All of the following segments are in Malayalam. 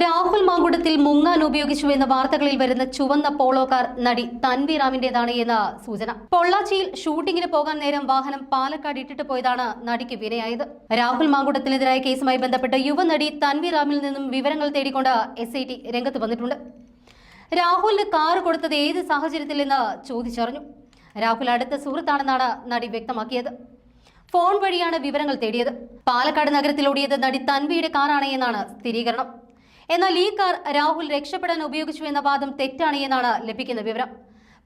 രാഹുൽ മാങ്കുടത്തിൽ മുങ്ങാൻ ഉപയോഗിച്ചു എന്ന വാർത്തകളിൽ വരുന്ന ചുവന്ന പോളോ കാർ നടി തൻവി റാമിന്റേതാണ് എന്ന സൂചന. പൊള്ളാച്ചിയിൽ ഷൂട്ടിങ്ങിന് പോകാൻ നേരം വാഹനം പാലക്കാട് ഇട്ടിട്ട് പോയതാണ് നടിക്ക് വിനയായത്. രാഹുൽ മാങ്കുടത്തിനെതിരായ കേസുമായി ബന്ധപ്പെട്ട് യുവനടി തൻവി റാമിൽ നിന്നും വിവരങ്ങൾ തേടിക്കൊണ്ട് എസ് ഐ ടി രംഗത്ത് വന്നിട്ടുണ്ട്. രാഹുലിന് കാർ കൊടുത്തത് ഏത് സാഹചര്യത്തിൽ എന്ന് ചോദിച്ചറിഞ്ഞു. രാഹുൽ അടുത്ത സുഹൃത്താണെന്നാണ് നടി വ്യക്തമാക്കിയത്. ഫോൺ വഴിയാണ് വിവരങ്ങൾ തേടിയത്. പാലക്കാട് നഗരത്തിലോടിയത് നടി തൻവിയുടെ കാറാണ് എന്നാണ് സ്ഥിരീകരണം. എന്നാൽ ഈ കാർ രാഹുൽ രക്ഷപ്പെടാൻ ഉപയോഗിച്ചു എന്ന വാദം തെറ്റാണ് എന്നാണ് ലഭിക്കുന്ന വിവരം.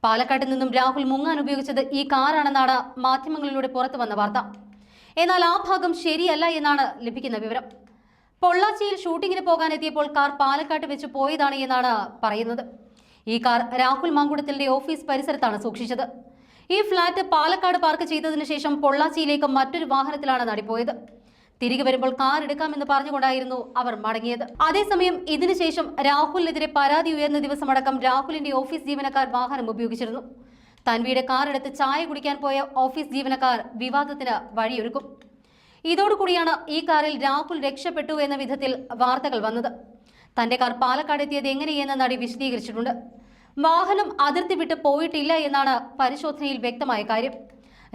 പാലക്കാട് നിന്നും രാഹുൽ മുങ്ങാൻ ഉപയോഗിച്ചത് ഈ കാറാണെന്നാണ് മാധ്യമങ്ങളിലൂടെ പുറത്തു വന്ന വാർത്ത. എന്നാൽ ആ ഭാഗം ശരിയല്ല എന്നാണ് ലഭിക്കുന്ന വിവരം. പൊള്ളാച്ചിയിൽ ഷൂട്ടിങ്ങിന് പോകാനെത്തിയപ്പോൾ കാർ പാലക്കാട്ട് വെച്ച് പോയതാണ് എന്നാണ് പറയുന്നത്. ഈ കാർ രാഹുൽ മാങ്കുടത്തിന്റെ ഓഫീസ് പരിസരത്താണ് സൂക്ഷിച്ചത്. ഈ ഫ്ളാറ്റ് പാലക്കാട് പാർക്ക് ചെയ്തതിനു ശേഷം പൊള്ളാച്ചിയിലേക്ക് മറ്റൊരു വാഹനത്തിലാണ് നടിപ്പോയത്. തിരികെ വരുമ്പോൾ കാർ എടുക്കാമെന്ന് പറഞ്ഞുകൊണ്ടായിരുന്നു അവർ മടങ്ങിയത്. അതേസമയം ഇതിനുശേഷം രാഹുലിനെതിരെ പരാതി ഉയർന്ന ദിവസമടക്കം രാഹുലിന്റെ ഓഫീസ് ജീവനക്കാർ വാഹനം ഉപയോഗിച്ചിരുന്നു. തൻവിയുടെ കാർ എടുത്ത് ചായ കുടിക്കാൻ പോയ ഓഫീസ് ജീവനക്കാർ വിവാദത്തിന് വഴിയൊരുക്കും. ഇതോടുകൂടിയാണ് ഈ കാറിൽ രാഹുൽ രക്ഷപ്പെട്ടു എന്ന വിധത്തിൽ വാർത്തകൾ വന്നത്. തന്റെ കാർ പാലക്കാട് എത്തിയത് എങ്ങനെയെന്ന് നടി വിശദീകരിച്ചിട്ടുണ്ട്. വാഹനം അതിർത്തി വിട്ട് പോയിട്ടില്ല എന്നാണ് പരിശോധനയിൽ വ്യക്തമായ കാര്യം.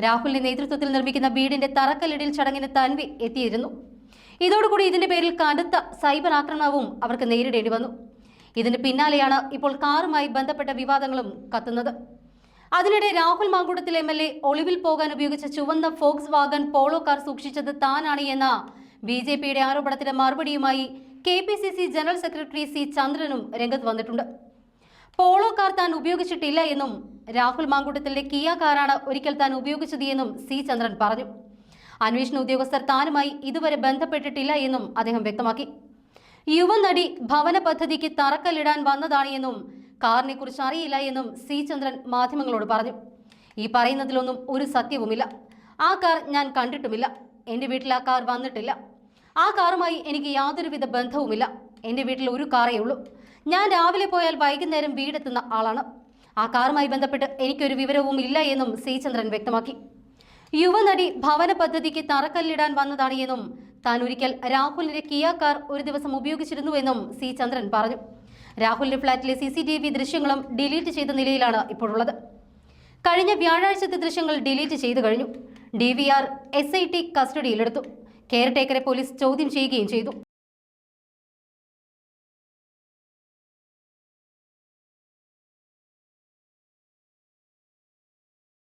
രാഹുലിന്റെ നേതൃത്വത്തിൽ നിർമ്മിക്കുന്ന വീടിന്റെ തറക്കല്ലിടിൽ ചടങ്ങിന് തൻവി എത്തിയിരുന്നു. ഇതോടുകൂടി ഇതിന്റെ പേരിൽ കടുത്ത സൈബർ ആക്രമണവും അവർക്ക് നേരിടേണ്ടി വന്നു. ഇതിന് പിന്നാലെയാണ് ഇപ്പോൾ കാറുമായി ബന്ധപ്പെട്ട വിവാദങ്ങളും കത്തുന്നത്. അതിനിടെ Rahul Mamkootathil M L A ഒളിവിൽ പോകാൻ ഉപയോഗിച്ച ചുവന്ന ഫോക്സ് വാഗൺ പോളോ കാർ സൂക്ഷിച്ചത് താനാണ് എന്ന ബി ജെ പിയുടെ ആരോപണത്തിന് മറുപടിയുമായി K P C C general secretary C ചന്ദ്രനും രംഗത്ത് വന്നിട്ടുണ്ട്. പോളോ കാർ താൻ ഉപയോഗിച്ചിട്ടില്ല എന്നും രാഹുൽ മാങ്കുട്ടത്തിന്റെ കിയ കാറാണ് ഒരിക്കൽ താൻ ഉപയോഗിച്ചത് എന്നും സി ചന്ദ്രൻ പറഞ്ഞു. അന്വേഷണ ഉദ്യോഗസ്ഥർ താനുമായി ഇതുവരെ ബന്ധപ്പെട്ടിട്ടില്ല എന്നും അദ്ദേഹം വ്യക്തമാക്കി. യുവനടി ഭവന പദ്ധതിക്ക് തറക്കല്ലിടാൻ വന്നതാണ് എന്നും കാറിനെ കുറിച്ച് അറിയില്ല എന്നും സി ചന്ദ്രൻ മാധ്യമങ്ങളോട് പറഞ്ഞു. ഈ പറയുന്നതിലൊന്നും ഒരു സത്യവുമില്ല. ആ കാർ ഞാൻ കണ്ടിട്ടുമില്ല. എന്റെ വീട്ടിൽ ആ കാർ വന്നിട്ടില്ല. ആ കാറുമായി എനിക്ക് യാതൊരുവിധ ബന്ധവുമില്ല. എന്റെ വീട്ടിൽ ഒരു കാറേ ഉള്ളൂ. ഞാൻ രാവിലെ പോയാൽ വൈകുന്നേരം വീടെത്തുന്ന ആളാണ്. ആ കാറുമായി ബന്ധപ്പെട്ട് എനിക്കൊരു വിവരവും ഇല്ല എന്നും ശ്രീചന്ദ്രൻ വ്യക്തമാക്കി. യുവനടി ഭവന പദ്ധതിക്ക് തറക്കല്ലിടാൻ വന്നതാണ് എന്നും താൻ ഒരിക്കൽ രാഹുലിന്റെ കിയ കാർ ഒരു ദിവസം ഉപയോഗിച്ചിരുന്നുവെന്നും സി ചന്ദ്രൻ പറഞ്ഞു. രാഹുലിന്റെ ഫ്ളാറ്റിലെ സി സി ടി വി ദൃശ്യങ്ങളും ഡിലീറ്റ് ചെയ്ത നിലയിലാണ് ഇപ്പോഴുള്ളത്. കഴിഞ്ഞ വ്യാഴാഴ്ചത്തെ ദൃശ്യങ്ങൾ ഡിലീറ്റ് ചെയ്തു കഴിഞ്ഞു. D V R S I T കസ്റ്റഡിയിലെടുത്തു. കെയർടേക്കറെ പോലീസ് ചോദ്യം ചെയ്യുകയും ചെയ്തു.